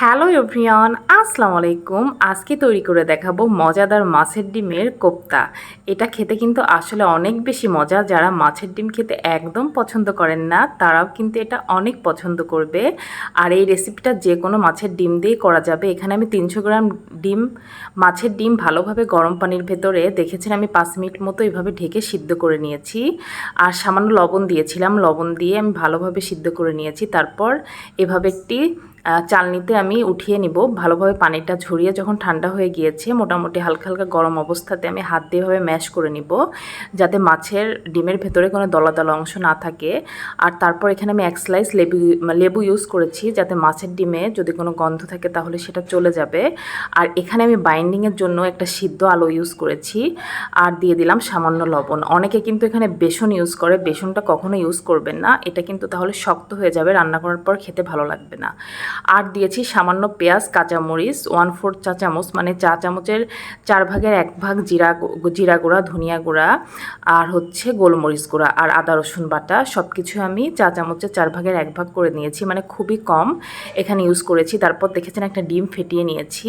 Hello everyone, আসসালামু আলাইকুম। আজকে তৈরি করে দেখাবো মজাদার মাছের ডিমের কোপ্তা। এটা খেতে কিন্তু আসলে অনেক বেশি মজা। যারা মাছের ডিম খেতে একদম পছন্দ করেন না, তারাও কিন্তু এটা অনেক পছন্দ করবে। আর এই রেসিপিটা যে কোনো মাছের ডিম দিয়ে করা যাবে। এখানে আমি তিনশো গ্রাম ডিম, মাছের ডিম ভালোভাবে গরম পানির ভেতরে, দেখেছেন আমি পাঁচ মিনিট মতো এভাবে ঢেকে সিদ্ধ করে নিয়েছি। আর সামান্য লবণ দিয়েছিলাম। লবণ দিয়ে আমি ভালোভাবে সিদ্ধ করে নিয়েছি। তারপর এভাবে একটি চালনিতে আমি উঠিয়ে নিব। ভালোভাবে পানিটা ঝরিয়ে যখন ঠান্ডা হয়ে গিয়েছে, মোটামুটি হালকা হালকা গরম অবস্থাতে আমি হাত দিয়েভাবে ম্যাশ করে নিব, যাতে মাছের ডিমের ভেতরে কোনো দলা দলা অংশ না থাকে। আর তারপর এখানে আমি এক স্লাইস লেবু লেবু ইউজ করেছি, যাতে মাছের ডিমে যদি কোনো গন্ধ থাকে তাহলে সেটা চলে যাবে। আর এখানে আমি বাইন্ডিংয়ের জন্য একটা সিদ্ধ আলো ইউজ করেছি, আর দিয়ে দিলাম সামান্য লবণ। অনেকে কিন্তু এখানে বেসন ইউজ করে, বেসনটা কখনো ইউজ করবেন না। এটা কিন্তু তাহলে শক্ত হয়ে যাবে, রান্না করার পর খেতে ভালো লাগবে না। আর দিয়েছি, সামান্য পেঁয়াজ, কাঁচামরিচ ওয়ান ফোর চা চামচ মানে চা চামচের চার ভাগের এক ভাগ জিরা জিরা গুঁড়া, ধনিয়া গুঁড়া, আর হচ্ছে গোলমরিচ গুঁড়া আর আদা, রসুন বাটা। সব কিছু আমি চা চামচের চার ভাগের এক ভাগ করে নিয়েছি মানে খুবই কম এখানে ইউজ করেছি। তারপর দেখেছেন একটা ডিম ফেটিয়ে নিয়েছি।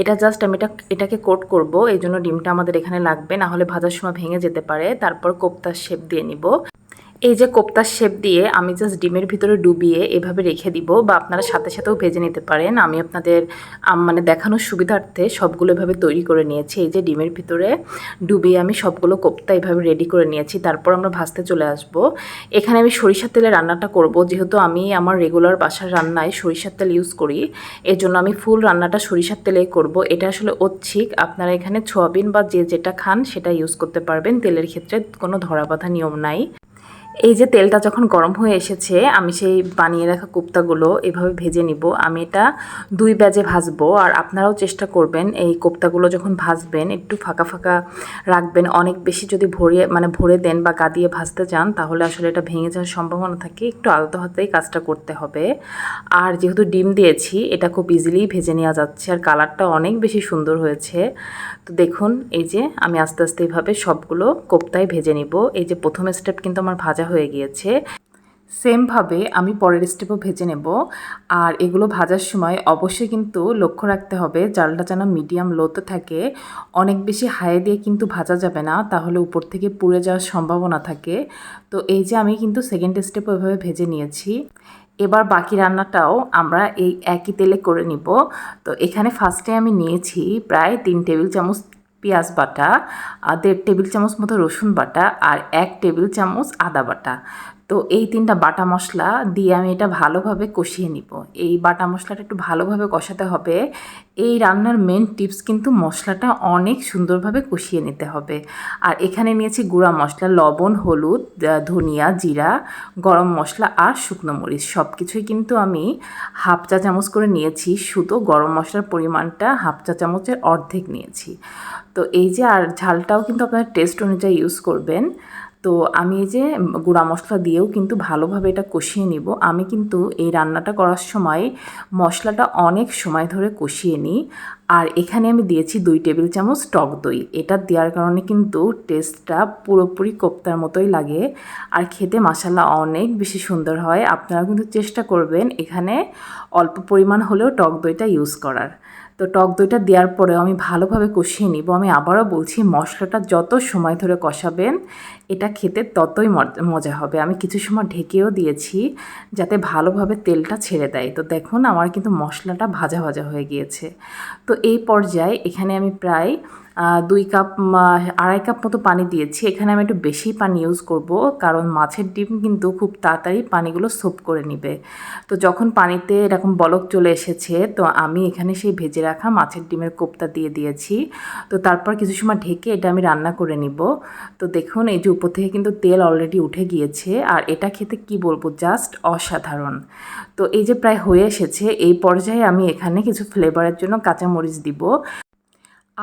এটা জাস্ট আমি এটা, এটাকে কোট করব, এই জন্য ডিমটা আমাদের এখানে লাগবে, না হলে ভাজার সময় ভেঙে যেতে পারে। তারপর কোপ্তার শেপ দিয়ে নিব। এই যে কোপ্তার শেপ দিয়ে আমি জাস্ট ডিমের ভিতরে ডুবিয়ে এভাবে রেখে দিব বা আপনারা সাথে সাথেও ভেজে নিতে পারেন। আমি আপনাদের মানে দেখানোর সুবিধার্থে সবগুলো এভাবে তৈরি করে নিয়েছি। এই যে ডিমের ভিতরে ডুবিয়ে আমি সবগুলো কোপ্তা এভাবে রেডি করে নিয়েছি। তারপর আমরা ভাজতে চলে আসব। এখানে আমি সরিষার তেলে রান্নাটা করব। যেহেতু আমি আমার রেগুলার বাসার রান্নায় সরিষার তেল ইউজ করি এর জন্য আমি ফুল রান্নাটা সরিষার তেলেই করব। এটা আসলে ঐচ্ছিক। আপনারা এখানে সোয়াবিন বা যে যেটা খান সেটা ইউজ করতে পারবেন। তেলের ক্ষেত্রে কোনো ধরা বাঁধা নিয়ম নাই। এই যে তেলটা যখন গরম হয়ে এসেছে, আমি সেই বানিয়ে রাখা কোপ্তাগুলো এভাবে ভেজে নিব। আমি এটা দুই ব্যাজে ভাজবো। আর আপনারাও চেষ্টা করবেন এই কোপ্তাগুলো যখন ভাজবেন, একটু ফাঁকা ফাঁকা রাখবেন। অনেক বেশি যদি ভরিয়ে মানে ভরে দেন বা গা দিয়ে ভাজতে চান, তাহলে আসলে এটা ভেঙে যাওয়ার সম্ভাবনা থাকে। একটু আলতো হাতেই কাজটা করতে হবে। আর যেহেতু ডিম দিয়েছি, এটা খুব ইজিলি ভেজে নেওয়া যাচ্ছে। আর কালারটা অনেক বেশি সুন্দর হয়েছে। তো দেখুন, এই যে আমি আস্তে আস্তে এইভাবে সবগুলো কোপ্তায় ভেজে নিব। এই যে প্রথম স্টেপ কিন্তু আমার ভাজা হয়ে গিয়েছে। সেমভাবে আমি পরের স্টেপও ভেজে নেব। আর এগুলো ভাজার সময় অবশ্যই কিন্তু লক্ষ্য রাখতে হবে, জালটা যেন মিডিয়াম লোতে থাকে। অনেক বেশি হাই দিয়ে কিন্তু ভাজা যাবে না, তাহলে উপর থেকে পুড়ে যাওয়ার সম্ভাবনা থাকে। তো এই যে আমি কিন্তু সেকেন্ড স্টেপ এভাবে ভেজে নিয়েছি। এবার বাকি রান্নাটাও আমরা এই একই তেলে করে নিব। তো এখানে ফার্স্টে আমি নিয়েছি প্রায় তিন টেবিল চামচ পেঁয়াজ বাটা দেড় টেবিল চামচ মতো রসুন বাটা আর এক টেবিল চামচ আদা বাটা। তো এই তিনটা বাটা মশলা দিয়ে আমি এটা ভালোভাবে কষিয়ে নিব। এই বাটা মশলাটা একটু ভালোভাবে কষাতে হবে। এই রান্নার মেন টিপস কিন্তু মশলাটা অনেক সুন্দরভাবে কষিয়ে নিতে হবে। আর এখানে নিয়েছি গুঁড়া মশলা, লবণ, হলুদ ধনিয়া, জিরা, গরম মশলা আর শুকনো মরিচ। সব কিছুই কিন্তু আমি হাফ চা চামচ করে নিয়েছি। শুধু গরম মশলার পরিমাণটা হাফ চা চামচের অর্ধেক নিয়েছি। তো এই যে, আর ঝালটাও কিন্তু আপনার টেস্ট অনুযায়ী ইউজ করবেন। তো আমি এই যে গুঁড়া মশলা দিয়েও কিন্তু ভালোভাবে এটা কষিয়ে নিব। আমি কিন্তু এই রান্নাটা করার সময় মশলাটা অনেক সময় ধরে কষিয়ে নিই। আর এখানে আমি দিয়েছি দুই টেবিল চামচ টক দই। এটা দেওয়ার কারণে কিন্তু টেস্টটা পুরোপুরি কোপ্তার মতোই লাগে। আর খেতে মশালা অনেক বেশি সুন্দর হয়। আপনারা কিন্তু চেষ্টা করবেন এখানে অল্প পরিমাণ হলেও টক দইটা ইউজ করার। টক দইটা দেওয়ার পরেও আমি ভালোভাবে কষিয়ে নিব। আমি আবারও বলছি, মশলাটা যত সময় ধরে কষাবেন, এটা খেতে ততই মজ- হবে। আমি কিছু সময় ঢেকেও দিয়েছি যাতে ভালোভাবে তেলটা ছেড়ে দেয়। তো দেখুন, আমার কিন্তু মশলাটা ভাজা ভাজা হয়ে গিয়েছে। তো এই পর্যায়ে এখানে আমি প্রায় দুই কাপ আড়াই কাপ মতো পানি দিয়েছি। এখানে আমি একটু বেশি পানি ইউজ করব, কারণ মাছের ডিম কিন্তু খুব তাড়াতাড়ি পানিগুলো সোপ করে নিবে। তো যখন পানিতে এরকম বলক চলে এসেছে, তো আমি এখানে সেই ভেজে রাখা মাছের ডিমের কোপ্তা দিয়ে দিয়েছি। তো তারপর কিছু সময় ঢেকে এটা আমি রান্না করে নিব। তো দেখুন, এই যে উপর থেকে কিন্তু তেল অলরেডি উঠে গিয়েছে, আর এটা খেতে কি বলব জাস্ট অসাধারণ। তো এই যে প্রায় হয়ে এসেছে, এই পর্যায়ে আমি এখানে কিছু ফ্লেভারের জন্য কাঁচামরিচ দিব।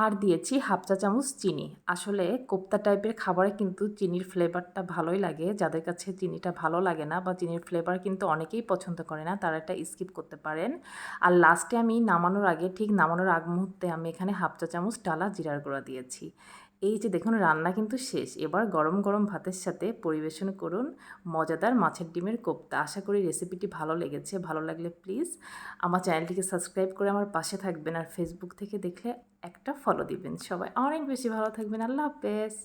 আর দিয়েছি হাফ চা চামচ চিনি। আসলে কোপ্তা টাইপের খাবারে কিন্তু চিনির ফ্লেভারটা ভালোই লাগে। যাদের কাছে চিনিটা ভালো লাগে না বা চিনির ফ্লেভার কিন্তু অনেকেই পছন্দ করে না, তারা এটা স্কিপ করতে পারেন। আর লাস্টে আমি নামানোর আগে, ঠিক নামানোর আগ মুহূর্তে আমি এখানে হাফ চা চামচ ডালা জিরার গুঁড়া দিয়েছি। এই যে দেখুন, রান্না কিন্তু শেষ। এবার গরম গরম ভাতের সাথে পরিবেশন করুন মজাদার মাছের ডিমের কোপ্তা। আশা করি রেসিপিটি ভালো লেগেছে। ভালো লাগলে প্লিজ আমার চ্যানেলটিকে সাবস্ক্রাইব করে আমার পাশে থাকবেন। আর ফেসবুক থেকে দেখলে একটা ফলো দিবেন সবাই। অনেক বেশি ভালো থাকবেন। আল্লাহ হাফেজ।